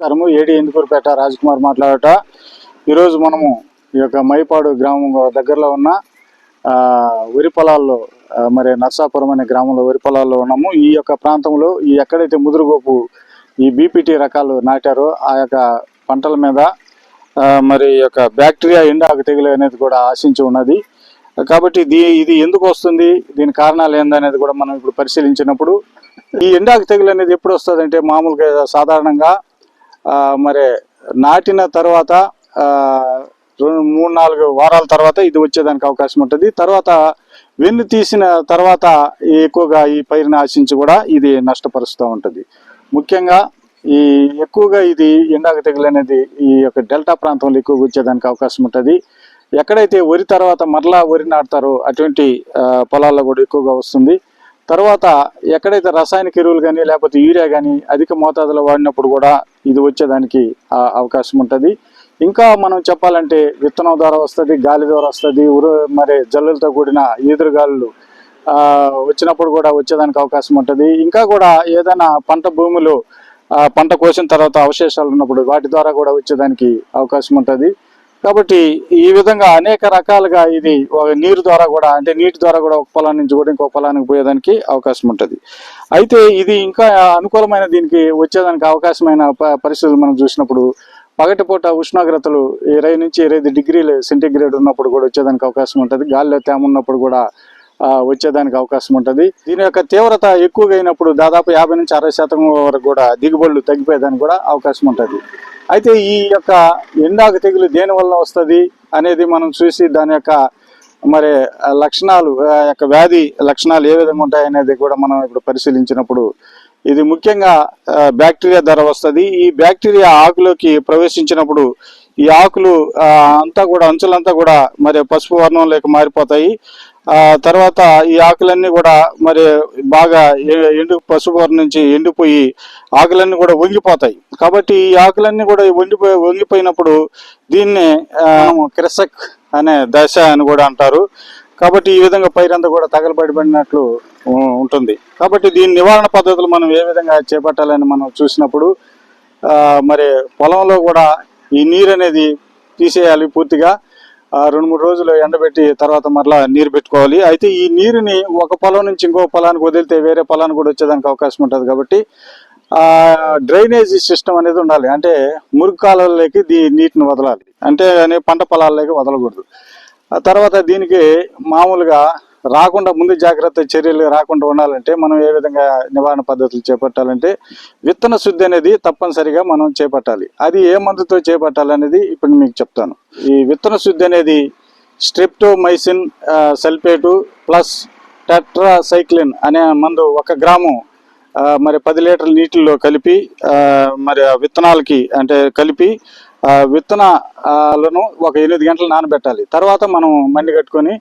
నమస్కారము. ఏడి ఎందుకూరుపేట రాజ్కుమార్ మాట్లాడట. ఈరోజు మనము ఈ యొక్క మైపాడు గ్రామం దగ్గరలో ఉన్న వరి పొలాల్లో మరి నర్సాపురం అనే గ్రామంలో వరి పొలాల్లో ఉన్నాము. ఈ యొక్క ప్రాంతంలో ఈ ఎక్కడైతే ముదురుగోపు ఈ బీపీటీ రకాలు నాటారో ఆ యొక్క పంటల మీద మరి ఈ యొక్క బ్యాక్టీరియా ఎండాకు తెగులు అనేది కూడా ఆశించి ఉన్నది. కాబట్టి దీ ఇది ఎందుకు వస్తుంది? దీని కారణాలు ఏందనేది కూడా మనం ఇప్పుడు పరిశీలించినప్పుడు ఈ ఎండాకు తెగులు అనేది ఎప్పుడు వస్తుంది అంటే మామూలుగా సాధారణంగా మరి నాటిన తర్వాత రెండు మూడు నాలుగు వారాల తర్వాత ఇది వచ్చేదానికి అవకాశం ఉంటుంది. తర్వాత వెన్ను తీసిన తర్వాత ఎక్కువగా ఈ పైరుని ఆశించి కూడా ఇది నష్టపరుస్తూ ఉంటుంది. ముఖ్యంగా ఈ ఎక్కువగా ఇది ఎండాకు తెగులు అనేది ఈ యొక్క డెల్టా ప్రాంతంలో ఎక్కువగా వచ్చేదానికి అవకాశం ఉంటుంది. ఎక్కడైతే వరి తర్వాత మరలా వరి నాటుతారో అటువంటి పొలాల్లో కూడా ఎక్కువగా వస్తుంది. తర్వాత ఎక్కడైతే రసాయనిక ఎరువులు కానీ లేకపోతే యూరియా కానీ అధిక మోతాదులో వాడినప్పుడు కూడా ఇది వచ్చేదానికి అవకాశం ఉంటుంది. ఇంకా మనం చెప్పాలంటే విత్తనం ద్వారా వస్తుంది గాలి ద్వారా వస్తుంది ఉరు మరి జల్లులతో కూడిన ఈదురుగాలు వచ్చినప్పుడు కూడా వచ్చేదానికి అవకాశం ఉంటుంది. ఇంకా కూడా ఏదైనా పంట భూములు పంట కోసిన తర్వాత అవశేషాలు ఉన్నప్పుడు వాటి ద్వారా కూడా వచ్చేదానికి అవకాశం ఉంటుంది. కాబట్టి ఈ విధంగా అనేక రకాలుగా ఇది ఒక నీరు ద్వారా కూడా అంటే నీటి ద్వారా కూడా ఒక పొలం నుంచి కూడా ఇంకో పొలానికి పోయేదానికి అవకాశం ఉంటుంది. అయితే ఇది ఇంకా అనుకూలమైన దీనికి వచ్చేదానికి అవకాశమైన ప- పరిస్థితులు మనం చూసినప్పుడు పగటిపూట ఉష్ణోగ్రతలు ఇరవై నుంచి ఇరవై డిగ్రీలు సెంటీగ్రేడ్ ఉన్నప్పుడు కూడా వచ్చేదానికి అవకాశం ఉంటుంది. గాలిలో తేమ ఉన్నప్పుడు కూడా వచ్చేదానికి అవకాశం ఉంటుంది. దీని యొక్క తీవ్రత ఎక్కువగా అయినప్పుడు దాదాపు యాభై నుంచి అరవై శాతం వరకు కూడా దిగుబడులు తగ్గిపోయేదానికి కూడా అవకాశం ఉంటుంది. అయితే ఈ యొక్క ఎండాకు తెగులు దేని వల్ల వస్తుంది అనేది మనం చూసి దాని యొక్క మరి లక్షణాలు ఆ యొక్క వ్యాధి లక్షణాలు ఏ విధంగా ఉంటాయి అనేది కూడా మనం ఇప్పుడు పరిశీలించినప్పుడు ఇది ముఖ్యంగా బ్యాక్టీరియా ద్వారా వస్తుంది. ఈ బ్యాక్టీరియా ఆకులోకి ప్రవేశించినప్పుడు ఈ ఆకులు అంతా కూడా అంచులంతా కూడా మరి పసుపు వర్ణంలోకి మారిపోతాయి. ఆ తర్వాత ఈ ఆకులన్నీ కూడా మరి బాగా ఎండు పసుపు వర్ణం నుంచి ఎండిపోయి ఆకులన్నీ కూడా వంగిపోతాయి. కాబట్టి ఈ ఆకులన్నీ కూడా వండిపోయి వంగిపోయినప్పుడు దీన్ని క్రిసక్ అనే దశ అని కూడా అంటారు. కాబట్టి ఈ విధంగా పైరంతా కూడా తగలబడిబడినట్లు ఉంటుంది. కాబట్టి దీని నివారణ పద్ధతులు మనం ఏ విధంగా చేపట్టాలని మనం చూసినప్పుడు మరి పొలంలో కూడా ఈ నీరు అనేది తీసేయాలి పూర్తిగా. రెండు మూడు రోజులు ఎండబెట్టి తర్వాత మరలా నీరు పెట్టుకోవాలి. అయితే ఈ నీరుని ఒక పొలం నుంచి ఇంకో పొలానికి వదిలితే వేరే పొలానికి కూడా వచ్చేదానికి అవకాశం ఉంటుంది కాబట్టి డ్రైనేజీ సిస్టమ్ అనేది ఉండాలి. అంటే మురుగు కాలువలలోకి దీ నీటిని వదలాలి. అంటే అనే పంట పొలాల్లోకి వదలకూడదు. ఆ తర్వాత దీనికి మామూలుగా రాకుండా ముందు జాగ్రత్త చర్యలు రాకుండా ఉండాలంటే మనం ఏ విధంగా నివారణ పద్ధతులు చేపట్టాలంటే విత్తన శుద్ధి అనేది తప్పనిసరిగా మనం చేపట్టాలి. అది ఏ మందుతో చేపట్టాలనేది ఇప్పుడు మీకు చెప్తాను. ఈ విత్తన శుద్ధి అనేది స్ట్రిప్టోమైసిన్ సల్ఫేటు ప్లస్ టెట్రాసైక్లిన్ అనే మందు ఒక గ్రాము మరి పది లీటర్ల నీటిలో కలిపి మరి విత్తనాలకి అంటే కలిపి విత్తనాలను ఒక ఎనిమిది గంటలు నానబెట్టాలి. తర్వాత మనం మండి కట్టుకొని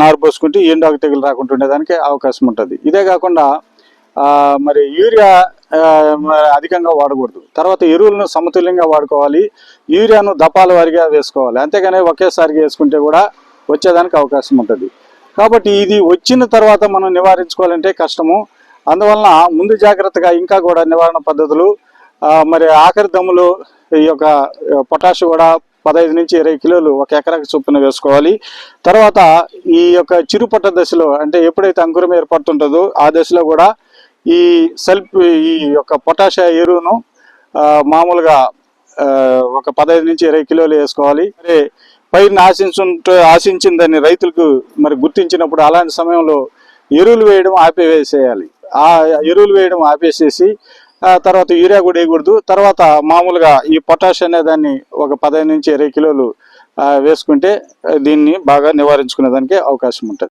నారు పోసుకుంటే ఎండాకు తెగులు రాకుండా ఉండేదానికి అవకాశం ఉంటుంది. ఇదే కాకుండా మరి యూరియా అధికంగా వాడకూడదు. తర్వాత ఎరువులను సమతుల్యంగా వాడుకోవాలి. యూరియాను దపాల వారిగా వేసుకోవాలి. అంతేగాని ఒకేసారిగా వేసుకుంటే కూడా వచ్చేదానికి అవకాశం ఉంటుంది. కాబట్టి ఇది వచ్చిన తర్వాత మనం నివారించుకోవాలంటే కష్టము. అందువలన ముందు జాగ్రత్తగా ఇంకా కూడా నివారణ పద్ధతులు మరి ఆఖరి దమ్ములు ఈ యొక్క పొటాష్ కూడా పదహైదు నుంచి ఇరవై కిలోలు ఒక ఎకరాకి చొప్పున వేసుకోవాలి. తర్వాత ఈ యొక్క చిరుపట్ట దశలో అంటే ఎప్పుడైతే అంకురం ఏర్పడుతుంటుందో ఆ దశలో కూడా ఈ సెల్ఫ్ ఈ యొక్క పొటాష్ ఎరువును మామూలుగా ఒక పదహైదు నుంచి ఇరవై కిలోలు వేసుకోవాలి. మరి పైరుని ఆశించుంటే ఆశించిందని రైతులకు మరి గుర్తించినప్పుడు అలాంటి సమయంలో ఎరువులు వేయడం ఆపేసేయాలి. ఆ ఎరువులు వేయడం ఆపేసేసి తర్వాత యూరియా కూడా వేయకూడదు. తర్వాత మామూలుగా ఈ పొటాష్ అనే దాన్ని ఒక పదహైదు నుంచి ఇరవై కిలోలు వేసుకుంటే దీన్ని బాగా నివారించుకునే దానికి అవకాశం ఉంటుంది.